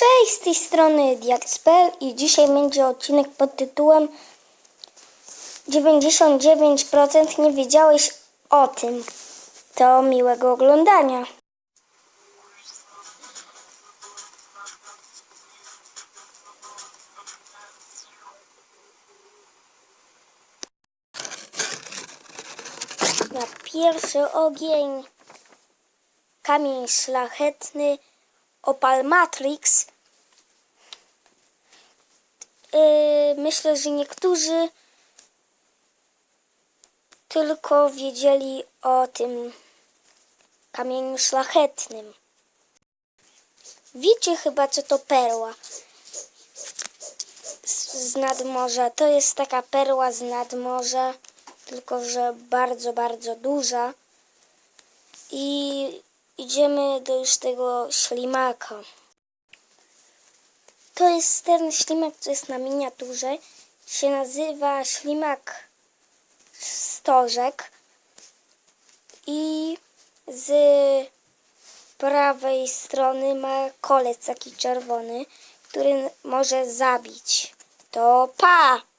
Cześć, z tej strony Diaxpel i dzisiaj będzie odcinek pod tytułem 99% nie wiedziałeś o tym. To miłego oglądania. Na pierwszy ogień kamień szlachetny Opal Matrix. Yy, myślę, że niektórzy tylko wiedzieli o tym kamieniu szlachetnym. Wiecie chyba, co to perła z, z nadmorza. To jest taka perła z nadmorza, tylko że bardzo, bardzo duża. I idziemy do już tego ślimaka. To jest ten ślimak, co jest na miniaturze. Się nazywa ślimak stożek. I z prawej strony ma kolec taki czerwony, który może zabić. To pa!